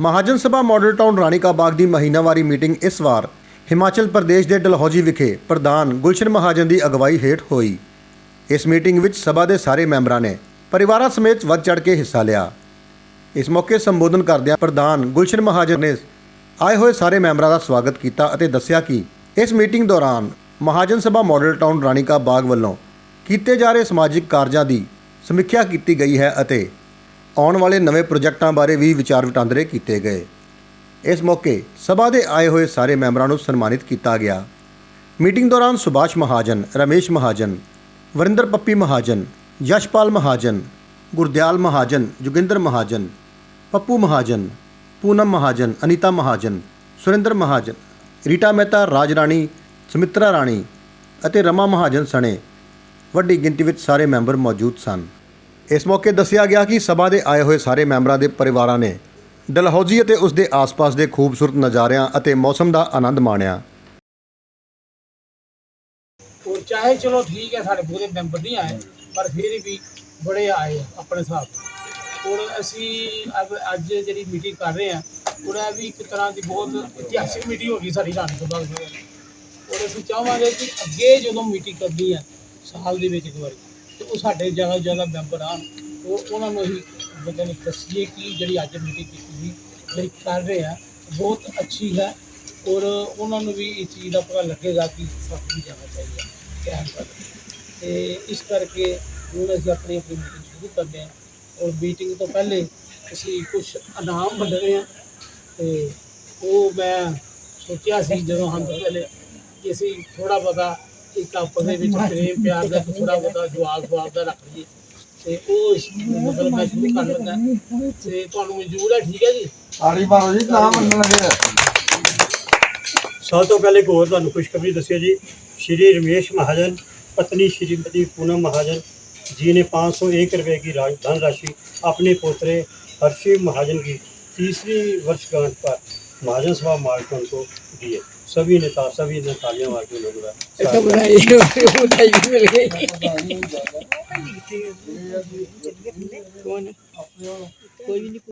Mahajan Sabha Model Town Rani ਕਾ ਬਾਗ ਦੀ ਮਹੀਨਾਵਾਰੀ meeting ਇਸ ਵਾਰ। ਹਿਮਾਚਲ ਪ੍ਰਦੇਸ਼ ਦੇ ਡਲਹੌਜੀ ਵਿਖੇ ਪ੍ਰਧਾਨ ਗੁਲਸ਼ਨ ਮਹਾਜਨ ਦੀ ਅਗਵਾਈ ਹੇਠ ਹੋਈ। ਇਸ ਮੀਟਿੰਗ ਵਿੱਚ ਸਭਾ ਦੇ ਸਾਰੇ ਮੈਂਬਰਾਂ ਨੇ ਪਰਿਵਾਰਾਂ ਸਮੇਤ ਵੱਧ ਚੜ੍ਹ ਕੇ ਹਿੱਸਾ ਲਿਆ। ਇਸ ਮੌਕੇ ਸੰਬੋਧਨ ਕਰਦਿਆਂ ਪ੍ਰਧਾਨ ਗੁਲਸ਼ਨ ਮਹਾਜਨ ਨੇ ਆਏ ਹੋਏ ਸਾਰੇ ਮੈਂਬਰਾਂ ਦਾ ਸਵਾਗਤ ਕੀਤਾ ਅਤੇ ਦੱਸਿਆ ਕਿ ਇਸ ਮੀਟਿੰਗ ਦੌਰਾਨ ਮਹਾਜਨ ਸਭਾ ਮਾਡਲ ਟਾਊਨ ਰਾਣੀ ਕਾ ਬਾਗ ਵੱਲੋਂ ਕੀਤੇ ਜਾ ਰਹੇ ਸਮਾਜਿਕ ਕਾਰਜਾਂ ਦੀ ਸਮੀਖਿਆ ਕੀਤੀ ਗਈ ਹੈ ਅਤੇ ਆਉਣ ਵਾਲੇ ਨਵੇਂ ਪ੍ਰੋਜੈਕਟਾਂ ਬਾਰੇ ਵੀ ਵਿਚਾਰ ਵਟਾਂਦਰੇ ਕੀਤੇ ਗਏ। ਇਸ ਮੌਕੇ ਸਭਾ ਦੇ ਆਏ ਹੋਏ ਸਾਰੇ ਮੈਂਬਰਾਂ ਨੂੰ ਸਨਮਾਨਿਤ ਕੀਤਾ ਗਿਆ। ਮੀਟਿੰਗ ਦੌਰਾਨ ਸੁਭਾਸ਼ ਮਹਾਜਨ, ਰਮੇਸ਼ ਮਹਾਜਨ, ਵਰਿੰਦਰ ਪੱਪੀ ਮਹਾਜਨ, ਯਸ਼ਪਾਲ ਮਹਾਜਨ, ਗੁਰਦਿਆਲ ਮਹਾਜਨ, ਜੋਗਿੰਦਰ ਮਹਾਜਨ, ਪੱਪੂ ਮਹਾਜਨ, ਪੂਨਮ ਮਹਾਜਨ, ਅਨੀਤਾ ਮਹਾਜਨ, ਸੁਰਿੰਦਰ ਮਹਾਜਨ, ਰੀਟਾ ਮਹਿਤਾ ਰਾਜ ਰਾਣੀ ਸੁਮਿਤਰਾ ਰਾਣੀ ਅਤੇ ਰਮਾ ਮਹਾਜਨ ਸਣੇ ਵੱਡੀ ਗਿਣਤੀ ਵਿੱਚ ਸਾਰੇ ਮੈਂਬਰ ਮੌਜੂਦ ਸਨ। ਇਸ ਮੌਕੇ ਦੱਸਿਆ ਗਿਆ ਕਿ ਸਭਾ ਦੇ ਆਏ ਹੋਏ ਸਾਰੇ ਮੈਂਬਰਾਂ ਦੇ ਪਰਿਵਾਰਾਂ ਨੇ ਡਲਹੌਜ਼ੀ ਅਤੇ ਉਸ ਦੇ ਆਸ-ਪਾਸ ਦੇ ਖੂਬਸੂਰਤ ਨਜ਼ਾਰਿਆਂ ਅਤੇ ਮੌਸਮ ਦਾ ਆਨੰਦ ਮਾਣਿਆ। ਔਰ ਚਾਹੇ ਚਲੋ ਠੀਕ ਹੈ, ਸਾਡੇ ਪੂਰੇ ਮੈਂਬਰ ਨਹੀਂ ਆਏ, ਪਰ ਫਿਰ ਵੀ ਬੜੇ ਆਏ ਆ ਆਪਣੇ ਹਿਸਾਬ ਨਾਲ। ਔਰ ਅਸੀਂ ਅਬ ਅੱਜ ਜਿਹੜੀ ਮੀਟਿੰਗ ਕਰ ਰਹੇ ਹਾਂ ਔਰ ਵੀ ਇੱਕ ਤਰ੍ਹਾਂ ਦੀ ਬਹੁਤ ਇਤਿਹਾਸਿਕ ਮੀਟਿੰਗ ਹੋ ਗਈ ਸਾਡੀ ਰਾਣੀ ਸਭਾ ਵਿੱਚ ਔਰ ਅਸੀਂ ਚਾਹਾਂਗੇ ਕਿ ਅੱਗੇ ਜਦੋਂ ਮੀਟਿੰਗ ਕਰਨੀ ਹੈ, ਸਾਲ ਦੇ ਵਿੱਚ ਇੱਕ ਵਾਰੀ। ਤੇ ਉਹ ਸਾਡੇ ਜ਼ਿਆਦਾ ਤੋਂ ਜ਼ਿਆਦਾ ਮੈਂਬਰ ਆਉਣ, ਉਹ ਉਹਨਾਂ ਨੂੰ ਹੀ ਬੰਦੇ ਨੂੰ ਦੱਸੀਏ ਕਿ ਜਿਹੜੀ ਅੱਜ ਮੀਟਿੰਗ ਕੀਤੀ ਸੀ, ਜਿਹੜੀ ਕਰ ਰਹੇ ਆ, ਬਹੁਤ ਅੱਛੀ ਹੈ ਔਰ ਉਹਨਾਂ ਨੂੰ ਵੀ ਇਹ ਚੀਜ਼ ਦਾ ਪਤਾ ਲੱਗੇਗਾ ਕਿ ਸਾਨੂੰ ਵੀ ਜਾਣਾ ਚਾਹੀਦਾ, ਕਹਿਣ ਦਾ। ਤੇ ਇਸ ਕਰਕੇ ਹੁਣ ਅਸੀਂ ਆਪਣੀ ਆਪਣੀ ਮੀਟਿੰਗ ਸ਼ੁਰੂ ਕਰਦੇ ਹਾਂ ਔਰ ਮੀਟਿੰਗ ਤੋਂ ਪਹਿਲੇ ਅਸੀਂ ਕੁਝ ਇਨਾਮ ਵੰਡ ਰਹੇ ਹਾਂ ਤੇ ਉਹ ਮੈਂ ਸੋਚਿਆ ਸੀ ਜਦੋਂ ਹਮ ਪਹਿਲੇ ਕਿ ਅਸੀਂ ਥੋੜਾ ਬਹੁਤਾ ਇੱਕ ਆਪਸ ਦੇ ਵਿੱਚ ਪ੍ਰੇਮ ਪਿਆਰ ਦਾ ਥੋੜਾ ਬਹੁਤਾ ਜਵਾਬ ਜਵਾਬ ਦਾ ਰੱਖ ਲਈਏ ਤੇ ਉਹ ਇਸ- ਮਤਲਬ ਮੈਂ ਸ਼ੁਰੂ ਕਰ ਲੱਗਾ ਤੇ ਤੁਹਾਨੂੰ ਮਨਜ਼ੂਰ ਹੈ ਠੀਕ ਹੈ ਜੀ ਤਾੜੀ ਮਾਰੋ ਜੀ ਨਾਮ ਮੰਨਣ ਲੱਗੇ ਆ। ਸਭ ਤੋਂ ਪਹਿਲੇ ਇੱਕ ਹੋਰ ਤੁਹਾਨੂੰ ਖੁਸ਼ਖਬਰੀ ਦੱਸਿਓ ਜੀ श्री रमेश महाजन पत्नी श्रीमती पूनम महाजन जी ने 501 रुपए की रा- धनराशि अपने पोतरे हर्षि महाजन की तीसरी वर्षगांठ पर महाजन सभा मार्कन को दी है सभी नेता सभी ने तालियां मार के लोगों का तो बनाई बनाई भी मिल गई ਇਹ कौन कोई भी नहीं